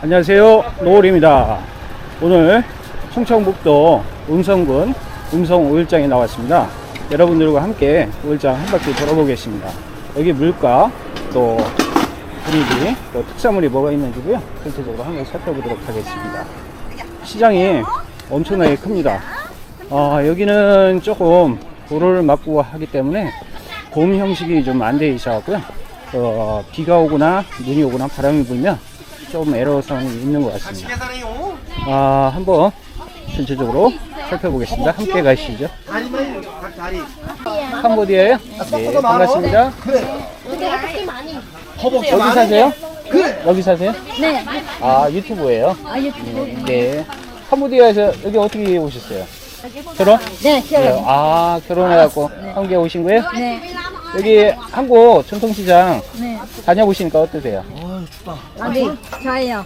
안녕하세요. 노을입니다. 오늘 충청북도 음성군 음성 오일장에 나왔습니다. 여러분들과 함께 오일장 한 바퀴 돌아보겠습니다. 여기 물가, 또 분위기, 또 특산물이 뭐가 있는지고요. 전체적으로 한번 살펴보도록 하겠습니다. 시장이 엄청나게 큽니다. 아, 여기는 조금 도로를 막고 하기 때문에 곰 형식이 좀 안 돼 있어 갖고요. 어, 비가 오거나 눈이 오거나 바람이 불면 조금 애로사항이 있는 것 같습니다. 아, 한번 전체적으로 살펴보겠습니다. 함께 가시죠. 다리만 각 다리. 캄보디아요? 네, 반갑습니다. 여기. 사세요? 여기 사세요? 네. 아, 유튜브예요? 아, 유튜브. 네. 캄보디아에서 여기 어떻게 오셨어요? 결혼? 네, 네. 결혼. 아, 결혼해갖고 한국에 오신 거예요? 네. 여기 한국 전통시장 네. 다녀보시니까 어떠세요? 아, 네. 좋아요.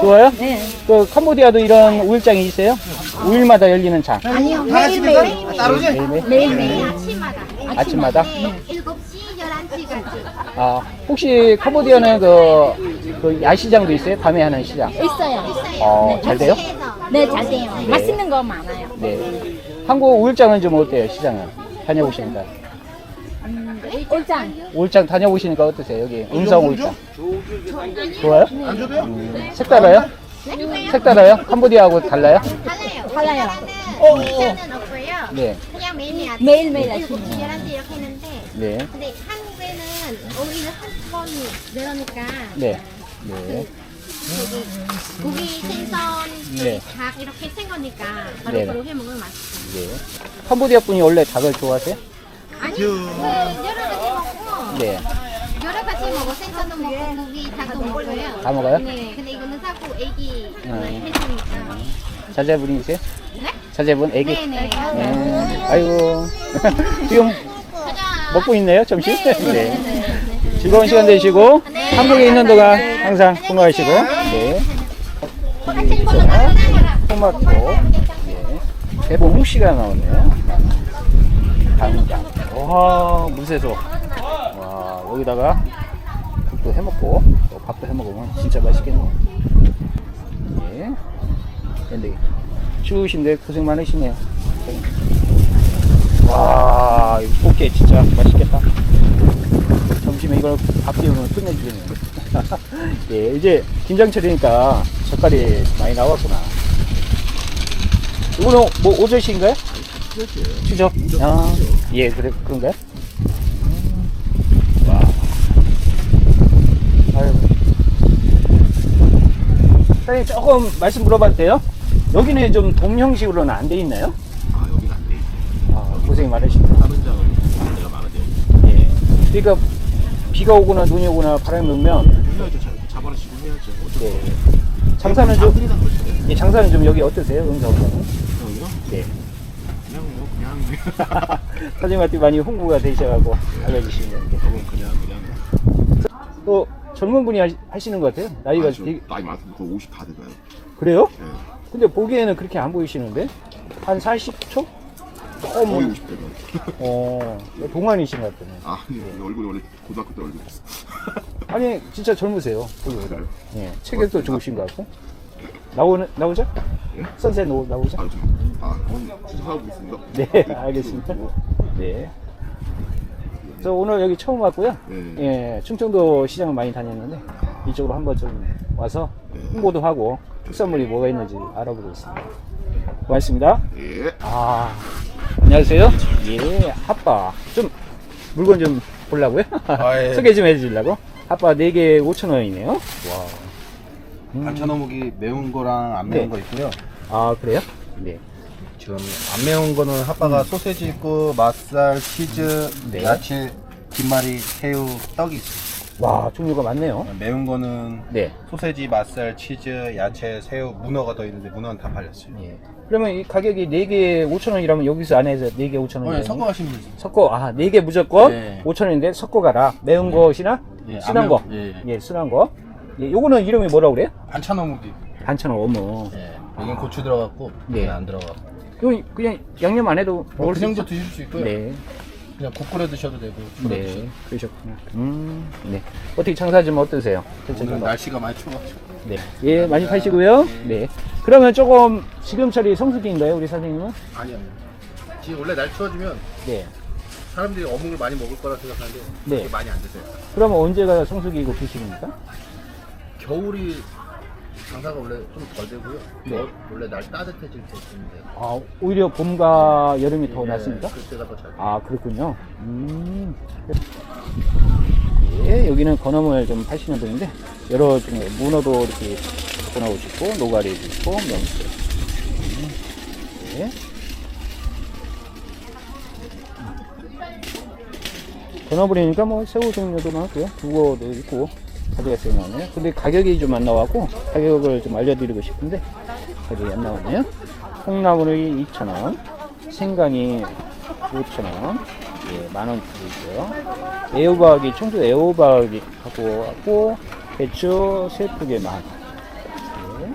좋아요? 네. 그 캄보디아도 이런 우일장이 있어요? 우일마다 열리는 장. 아니요. 다 매일매일. 아, 따로지? 매일매일? 매일매일. 아침마다 아침마다? 7시, 11시까지 아, 혹시 캄보디아는 그, 그 야시장도 있어요? 밤에 하는 시장? 있어요. 어, 잘 돼요? 네, 잘 돼요. 맛있는 거 많아요. 네. 한국 우일장은 좀 어때요, 시장은? 다녀보시니까. 꼴짱. 우일장 다녀보시니까 어떠세요, 여기? 음성 우일장. 좋아요? 안 줘도요? 음, 색달라요? 색달라요? 캄보디아하고 달라요? 달라요. 달라요. 일단은 없고요. 네. 그냥 매일매일 아침 매일매일 7시, 아침. 11시 이렇게 했는데 네. 근데 한국에는 오히려 한번 내려니까 네. 네. 고기, 고기 생선, 네. 닭 이렇게 생거니까 네네. 바로 바로 해 먹으면 맛있어요. 네. 캄보디아 분이 원래 닭을 좋아하세요? 아니, 그 여러 가지 먹고 네. 여러 가지 먹어 생선도 먹고 고기, 닭도 먹어요. 다 먹어요? 네, 근데 이거는 사고 애기 음. 해주니까. 자제분이세요? 네? 자제분, 애기? 네네. 네. 아이고. 지금 먹고 있네요, 점심? 네. 즐거운 시간 되시고, 한국에 있는 동안 항상 건강하시고, 네. 토마토, 네. 대봉 씨가 나오네요. 당장. 와, 물새소. 와, 여기다가 국도 해 먹고, 또 밥도 해 먹으면 진짜 맛있겠네요. 네. 근데 추우신데 고생 많으시네요. 와, 이 꽃게 진짜 맛있겠다. 점심에 이걸 밥 비우면 끝내주겠네요. 예, 이제 김장철이니까 젓갈이 많이 나왔구나. 이거는 뭐 오젓인가요? 추적. 아, 예, 그래, 그런가요? 음, 와. 아유. 사장님 조금 말씀 물어봐도 돼요? 여기는 좀 돔 형식으로는 안 돼 있나요? 아 여긴 안 돼. 아, 고생이 많으십니다. 다른 장은 반대가 많은데 예. 그러니까 비가 오거나 눈이 오거나 바람이 불면 어쩔 예. 장사는 좀. 예, 장사는 좀 여기 어떠세요? 응사보다는? 여기요? 네. 그냥 뭐 그냥 사장님한테 많이 홍보가 되셔가지고 알려주시면 됩니다. 저건 그냥 그냥 또 젊은 분이 하시, 하시는 것 같아요. 나이가 아주 되게, 나이 많습니다. 거의 50 다 돼가요. 그래요? 예. 근데 보기에는 그렇게 안 보이시는데? 한 40초? 거의 조금, 50대가. 어, 동안이신 것 같아요. 아 예. 얼굴이 원래 고등학교 때 얼굴이었어. 아니, 진짜 젊으세요. 보기보다. 그래요? 예, 체격도 좋으신 것 같고. 나오는, 나오죠? 예? 선셋 나오, 나오죠? 아 좀. 아 진짜 하고 있습니다. 네, 알겠습니다. 네. 저 오늘 여기 처음 왔고요. 네. 예, 충청도 시장을 많이 다녔는데 이쪽으로 한번 좀 와서 네. 홍보도 하고 특산물이 뭐가 있는지 알아보고 있습니다. 고맙습니다. 예. 아, 안녕하세요. 예, 핫바. 좀 물건 좀 보려고요? 아, 예. 소개 좀 해주려고. 핫바 4개 5,000원이네요. 와. 음. 반찬 어묵이 매운 거랑 안 매운 네. 거 있고요. 아, 그래요? 네. 지금 안 매운 거는 핫바가 소세지 있고 맛살, 치즈, 네. 야채, 김말이, 새우, 떡이 있어요. 와, 종류가 많네요. 매운 거는 네. 소세지, 맛살, 치즈, 야채, 새우, 문어가 더 있는데 문어는 다 팔렸어요. 예. 그러면 이 가격이 4개 5,000원이라면 여기서 안에서 4개 5,000원. 어, 예, 섞어 가시면 되지. 섞어, 아, 4개 무조건 네. 5,000원인데 섞어 가라. 매운 것이나 예, 순한 안 거. 예, 예, 순한 거. 예, 요거는 이름이 뭐라고 그래요? 반찬 어묵이. 반찬 어묵. 예. 여긴 고추 들어갔고, 네. 여긴 안 들어가고. 이거 그냥 양념 안 해도 뭐 먹을 그 수 정도 있죠? 드실 수 있고요. 네. 그냥 국 끓여 드셔도 되고 드셔도 네, 그러셨구나. 음, 네. 어떻게 장사 좀 어떠세요? 오늘. 날씨가 많이 추워가지고 네. 예, 많이 파시고요. 네. 그러면 조금 지금철이 성수기인가요, 우리 사장님은? 아니 아니 지금 원래 날 추워지면 네. 사람들이 어묵을 많이 먹을 거라 생각하는데 네. 그렇게 많이 안 드세요 그러면 언제가 성수기고 드시입니까? 겨울이 장사가 원래 좀 덜 되고요 네. 겨울- 원래 날 따뜻해질 때쯤인데 아, 오히려 봄과 여름이 더 네, 낫습니까? 그때가 더잘 아, 그렇군요. 음. 예, 여기는 건어물 좀 파시는 분인데, 여러 종의 문어도 이렇게 꺼나오시고, 노가리도 있고, 명수. 음. 예. 건어물이니까 뭐 새우 종류도 많고요. 북어도 있고, 가져갔어요, 나네요. 근데 가격이 좀 안 나와고, 가격을 좀 알려드리고 싶은데, 가격이 안 나오네요. 콩나물이 2,000원, 생강이 5,000원, 예, 만원 들이고요. 애호박이, 청주 애호박이 하고, 하고, 배추 세 포개 만 원. 예.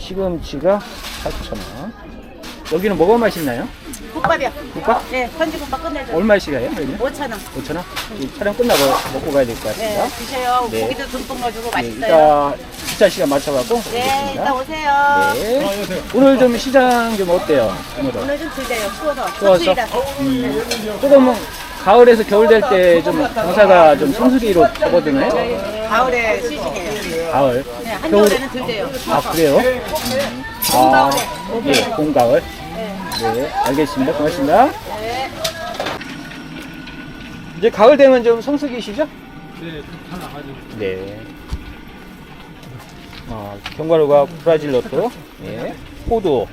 시금치가 4,000원. 여기는 뭐가 맛있나요? 국밥이요. 국밥? 네, 선지국밥 끝내줘. 얼마씩이에요, 여기는? 5천 원. 5,000원? 이 촬영 끝나고 먹고 가야 될것 네, 같습니다. 드세요. 네. 고기도 듬뿍 넣어주고 예, 맛있어요. 이따 기차 시간 맞춰갖고 네, 이따 오겠습니다. 오세요. 네. 오늘 좀 시장 좀 어때요? 오늘은? 오늘 좀 드세요. 추워서. 추워서? 서출이라. 조금 가을에서 겨울 될 때 좀 장사가 좀 성수기로 접어드나요? 가을에 시즌이에요. 가을. 네, 한겨울에는 들대요. 아 그래요? 음. 아, 예, 봄 가을. 네, 알겠습니다. 고맙습니다. 네. 이제 가을 되면 좀 성수기시죠? 네. 어, 견과류가 브라질 너트, 예, 호두,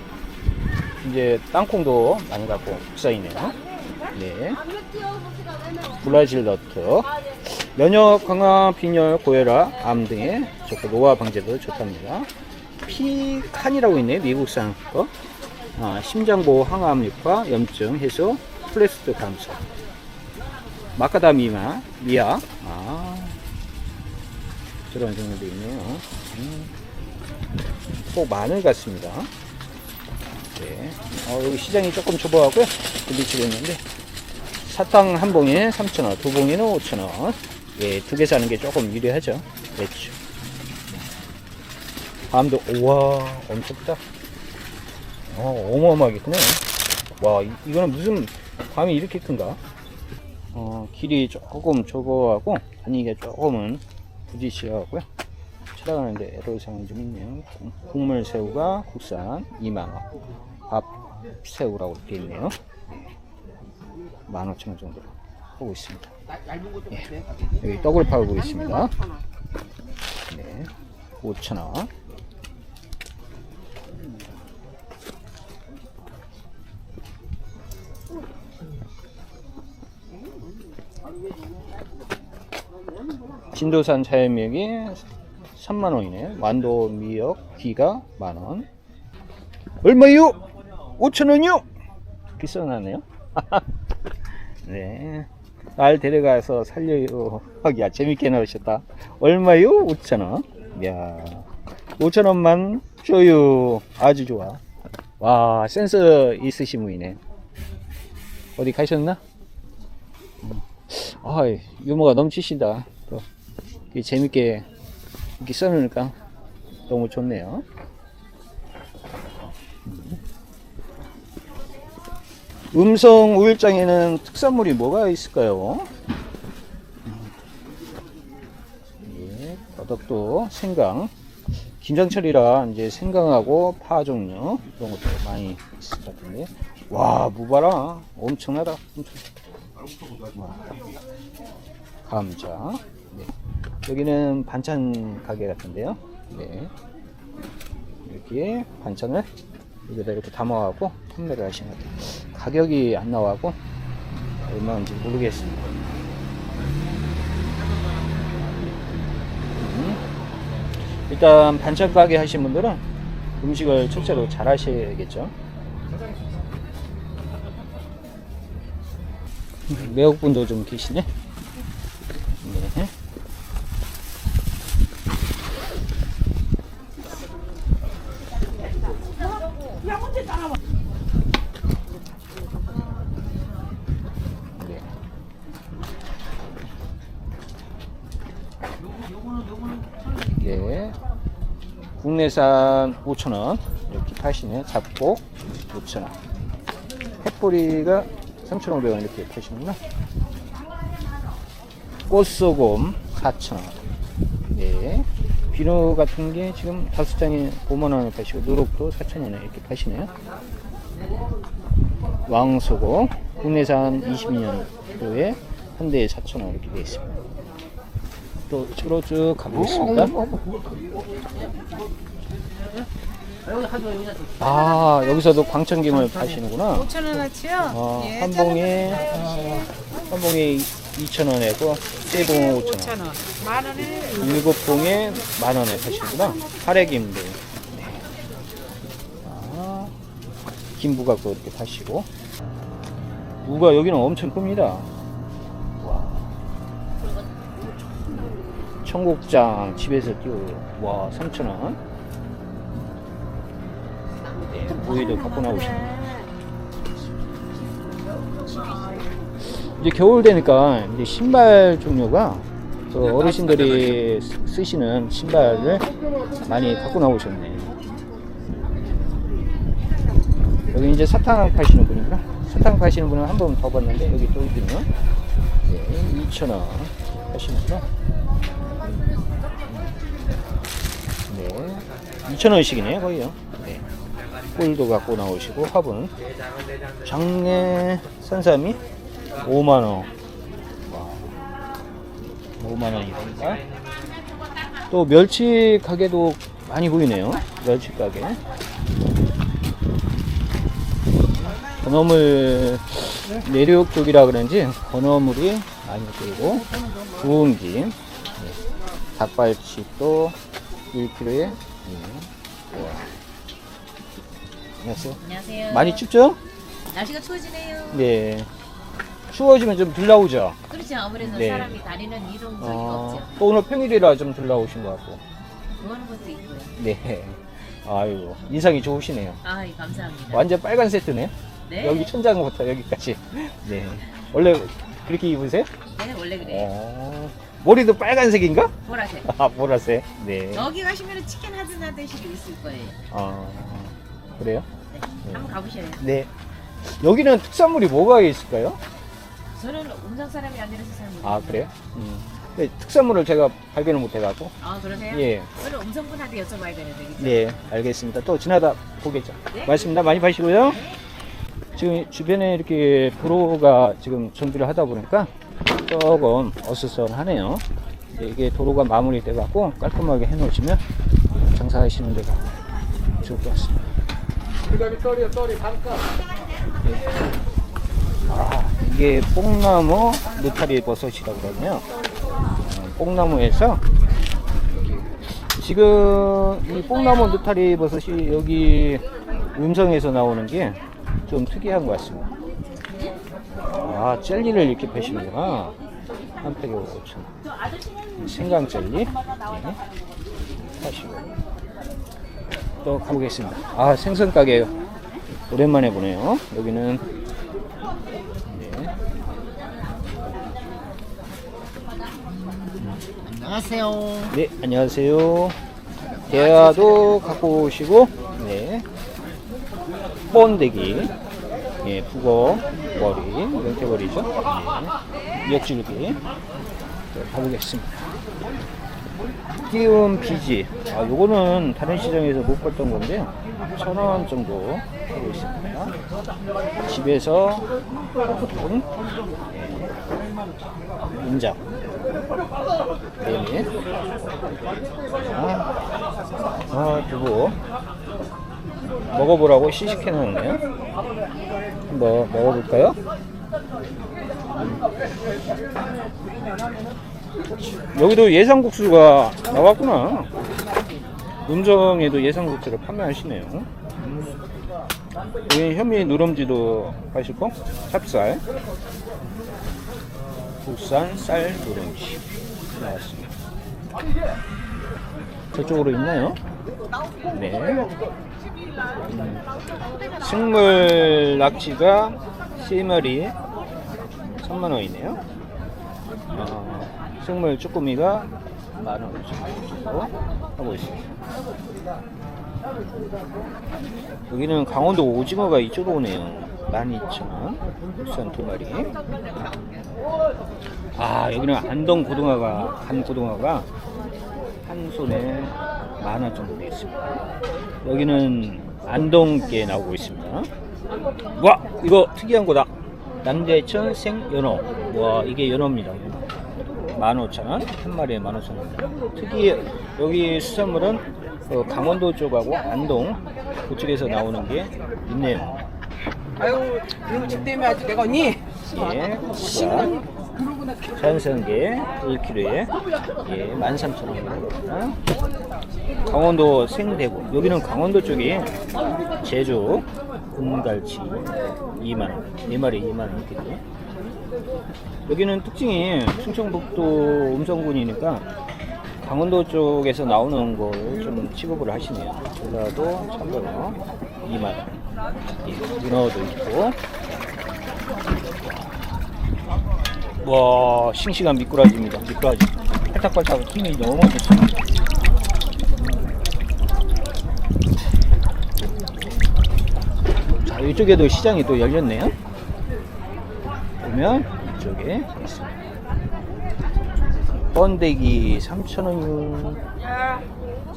이제 땅콩도 많이 갖고 국산이네요. 네. 브라질 너트, 면역 강화, 빈혈, 고혈압, 암 등의 좋고 노화 방제도 좋답니다. 피칸이라고 있네요. 미국산 거. 아, 심장보호, 항암 육화, 염증 해소, 플레스트 감소. 마카다미마, 미아. 아, 저런 종류도 있네요. 음. 꼭 마늘 같습니다. 네. 어, 여기 시장이 조금 좁아가고요. 부딪히고 있는데. 사탕 한 봉에 3,000원, 두 봉에는 5,000원. 예, 두 개 사는 게 조금 유리하죠. 매주. 밤도, 우와, 엄청 크다. 어, 어마어마하게 크네. 와, 이, 이거는 무슨 밤이 이렇게 큰가? 어, 길이 조금 좁아하고 다니기가 조금은 부딪혀하고요. 찾아가는데 애로사항이 좀 있네요. 국물 새우가 국산 2만원. 밥 새우라고 되어 있네요. 15,000원 정도로 하고 있습니다. 예. 여기 떡을 팔고 있습니다. 네. 5,000원. 진도산 자연미역이 3만원이네. 완도 미역 귀가 만원. 얼마요? 5천원이요? 비싸나네요. 네. 날 데려가서 살려요. 하기야, 재밌게 나오셨다. 얼마요? 5천원. 야 5천원만 줘요. 아주 좋아. 와, 센스 있으신 분이네. 어디 가셨나? 아, 유머가 넘치신다. 또 재밌게 이렇게 써놓으니까 너무 좋네요. 음성 우일장에는 특산물이 뭐가 있을까요? 예, 바닥도 생강, 김장철이라 이제 생강하고 파 종류 이런 것도 많이 있을 것 같은데, 와 무봐라 엄청나다. 엄청. 와. 감자. 네. 여기는 반찬 가게 같은데요. 네. 이렇게 반찬을 여기다 이렇게 담아가고 판매를 하시는 것 같아요. 가격이 안 나와고 얼마인지 모르겠습니다. 음. 일단 반찬 가게 하신 분들은 음식을 첫째로 잘 하셔야겠죠. 외국분도 좀 계시네. 네. 네. 네. 국내산 5,000원 이렇게 파시네 잡고 5,000원 햇뿌리가 3,500원 이렇게 파시는구나. 꽃소금 4,000원. 네. 비누 같은 게 지금 다섯 장에 5만 원에 파시고 누룩도 4,000원에 이렇게 파시네요. 왕소금 국내산 22년도에 한 대에 4,000원 이렇게 되어 있습니다. 또 쭉으로 쭉 가보겠습니다. 아 여기서도 광천김을 파시는구나. 5천 원어치요? 어, 한 봉에 한 봉에 2,000원이고 세 봉에 5,000원. 5천 원. 만 원에 일곱 봉에 만 원에 파시는구나. 카레김도. 네. 아, 김부가 또 이렇게 파시고. 무가 여기는 엄청 큽니다. 와. 청국장 집에서 띄워요. 와, 3,000원. 네, 무에도 갖고 나오시네. 이제 겨울 되니까 이제 신발 종류가 그 어르신들이 쓰- 쓰시는 신발을 많이 갖고 나오셨네. 여기 이제 사탕 파시는 분이구나. 사탕 파시는 분은 한 번 더 봤는데 여기 또 있군요. 네, 2,000원 하시는구나. 네, 2,000원씩이네요, 거의요. 네. 꿀도 갖고 나오시고 화분. 장내 산삼이 5만 원. 와. 5만 원이니까. 또 멸치 가게도 많이 보이네요. 멸치 가게. 건어물 내륙 쪽이라 그런지 건어물이 많이 보이고 구운 김, 네. 닭발치 또 1kg에 네. 안녕하세요. 안녕하세요. 많이 춥죠? 날씨가 추워지네요. 네. 추워지면 좀덜 나오죠? 그렇죠. 아무래도 네. 사람이 다니는 이동적이 어, 없죠. 또 오늘 평일이라 좀덜 나오신 것 같고. 그거는 것도 있고요. 네. 아이고, 인상이 좋으시네요. 아, 감사합니다. 완전 빨간 세트네. 네. 여기 천장부터 여기까지. 네. 원래 그렇게 입으세요? 네, 원래 그래요. 어, 머리도 빨간색인가? 보라색. 아, 보라색. 네. 여기 가시면 치킨 하든 하듯이 있을 거예요. 어, 그래요? 네. 한번 가보셔요. 네. 여기는 특산물이 뭐가 있을까요? 저는 음성 사람이 아니라서 잘 모르겠어요. 아, 그래요? 음. 네, 특산물을 제가 발견을 못 해가지고. 아, 그러세요? 예. 오늘 음성분한테 여쭤봐야 되는데. 그죠? 네, 알겠습니다. 또 지나다 보겠죠. 네. 맞습니다. 많이 파시고요. 지금 주변에 이렇게 도로가 지금 정비를 하다 보니까 조금 어수선하네요. 이게 도로가 마무리돼 갖고 깔끔하게 해놓으시면 장사하시는 데가 좋을 것 같습니다. 네. 아, 이게 뽕나무 느타리 버섯이라고 그러네요. 어, 뽕나무에서 지금 이 뽕나무 느타리 버섯이 여기 음성에서 나오는 게 좀 특이한 것 같습니다. 아, 젤리를 이렇게 파시는구나. 한 팩에 5천 생강 젤리. 네. 하시고. 또 가보겠습니다. 아, 생선 가게 오랜만에 보네요. 여기는 네. 안녕하세요. 네, 안녕하세요. 대화도 갖고 오시고, 네. 번데기, 예, 북어, 머리, 명태머리죠. 네. 미역줄기. 네, 가보겠습니다. 띄운 비지. 아, 요거는 다른 시장에서 못 봤던 건데요. 천 원 정도 하고 있습니다. 집에서 본 예, 인장. 네네. 아, 아, 두부. 먹어보라고 시식해 놓았네요. 한번 먹어볼까요? 여기도 예상국수가 나왔구나. 음정에도 예상국수를 판매하시네요. 음. 여기 현미 누룽지도 하시고, 찹쌀, 부산 쌀 누룽지 나왔습니다. 저쪽으로 있나요? 네. 음, 식물 낙지가 3마리 3만원이네요. 어, 식물 쭈꾸미가 만원 정도 하고 있습니다. 여기는 강원도 오징어가 이쪽으로 오네요. 12,000원. 국산 두 마리. 아, 여기는 안동 고등어가, 간 고등어가 한 손에 만 원 정도 되겠습니다. 여기는 안동께 나오고 있습니다. 와, 이거 특이한 거다. 남대천 생연어. 와, 이게 연어입니다. 15,000원, 한 마리에 15,000원. 특이 여기 수산물은 어, 강원도 쪽하고 안동 그쪽에서 나오는 게 있네요. 아유, 이런 집 때문에 아주 내가 언니. 예, 자, 자연스럽게 1kg에 예, 13,000원입니다. 강원도 생대구 여기는 강원도 쪽이 제주 금갈치 2만원 4마리 2만원 이렇게 여기는 특징이 충청북도 음성군이니까 강원도 쪽에서 나오는 걸좀 취급을 하시네요. 전라도 참돔어 2만원 예, 문어도 있고. 와 싱싱한 미꾸라지입니다. 미꾸라지. 팔딱팔딱 힘이 너무 좋습니다 이쪽에도 시장이 또 열렸네요 보면 이쪽에 있습니다 번데기 3,000원이요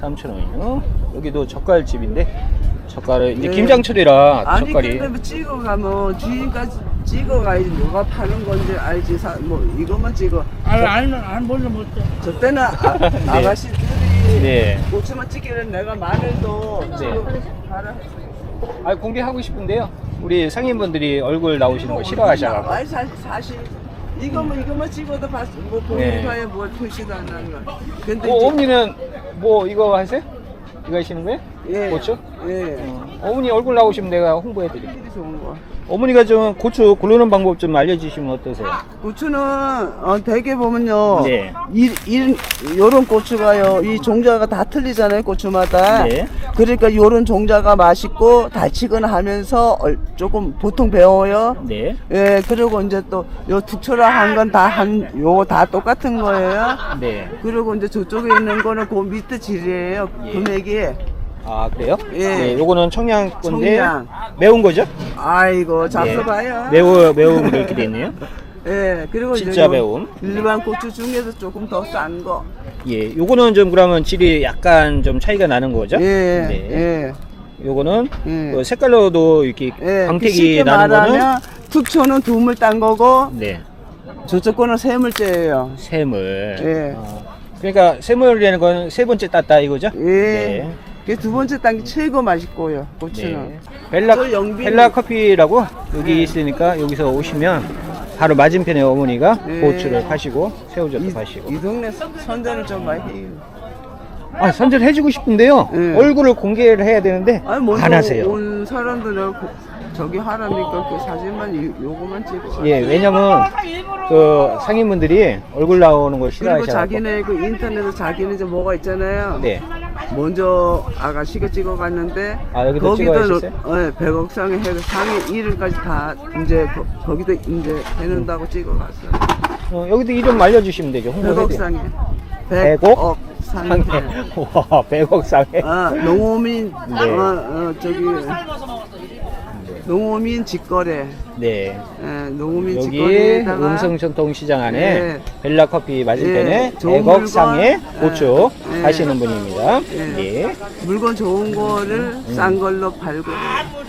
3,000원이요 여기도 젓갈집인데 젓갈을 이제 네. 김장철이라 아니 젓갈이 근데 뭐 찍어 가면 주인까지 찍어 가야지 뭐가 파는 건지 알지 사, 뭐 이것만 찍어 아니 알면 안 몰라 못해. 저 때는 아, 네. 아가씨들이 네. 고추만 찍기는 내가 마늘도 네. 지금 알아. 아 공개하고 싶은데요. 우리 상인분들이 얼굴 나오시는 거 싫어하셔가지고. 아니 사실, 사실 이거만 이것만 찍어도 봤, 뭐 네. 본인과에 뭐 표시도 안 하는 거 근데 어, 어머니는 뭐 이거 하세요? 이거 하시는 거예요? 예. 고추? 예 어, 머니 얼굴 나오시면 내가 홍보해드릴게요. 좋은 거 어머니가 좀 고추 고르는 방법 좀 알려주시면 어떠세요? 고추는 어, 대개 보면요 네. 이, 이, 요런 고추가요 이 종자가 다 틀리잖아요 고추마다 네. 그러니까 요런 종자가 맛있고 달치근 하면서 얼- 조금 보통 배워요 네. 예 그리고 이제 또요 툭초라 한 건 다 한 요거 다 똑같은 거예요 네. 그리고 이제 저쪽에 있는 거는 그 밑에 질이에요 예. 금액이 아 그래요? 예. 네. 요거는 청양 건데 청양. 매운 거죠? 아이고 네. 잡숴봐요 매우 매운 이렇게 돼 있네요. 예 그리고 진짜 요 매운. 일반 고추 중에서 조금 더 싼 거 예. 요거는 좀 그러면 질이 약간 좀 차이가 나는 거죠? 예, 네. 예. 요거는 예. 그 색깔로도 이렇게 예, 광택이 쉽게 나는 거는 말하면 특초는 두물 딴 거고 네 저쪽 거는 세물째예요. 샘을 예. 어, 그러니까 샘을이라는 건 세 번째 땄다 이거죠? 예. 네. 두 번째 딴게 최고 맛있고요. 고추는. 네. 벨라 저 영빈- 벨라 커피라고 여기 네. 있으니까 여기서 오시면 바로 맞은편에 어머니가 네. 고추를 파시고 새우젓도 이, 파시고 이 동네 선- 선전을 좀 많이 해요. 아 선전 해주고 싶은데요 네. 얼굴을 공개를 해야 되는데 아니 먼저 안 하세요 온 사람들 내가 고- 저기 하라니까 그 사진만 요, 요거만 찍어. 예 왜냐면 그 상인분들이 얼굴 나오는 걸 그리고 싫어하셔서 자기네 그 인터넷에 자기네 이제 뭐가 있잖아요. 네 먼저 아가씨가 찍어 갔는데 아, 여기도 찍어가셨어요? 네, 백억상에 해서 상해 이름까지 다 이제 거, 거기도 이제 해놓는다고 찍어 갔어요. 어, 여기도 이름 알려주시면 되죠 홍보해드려 백억? 백억상에 와 100억 상에 아 농어민 네. 어, 어, 저기 농어민 직거래 네 예, 농어민 여기 직거래에다가 음성전통시장 안에 네. 벨라 커피 맞은편에 예, 좋은 100억 상의 물건, 고추 예. 하시는 분입니다. 예. 예. 물건 좋은 거를 음. 싼 걸로 팔고 싼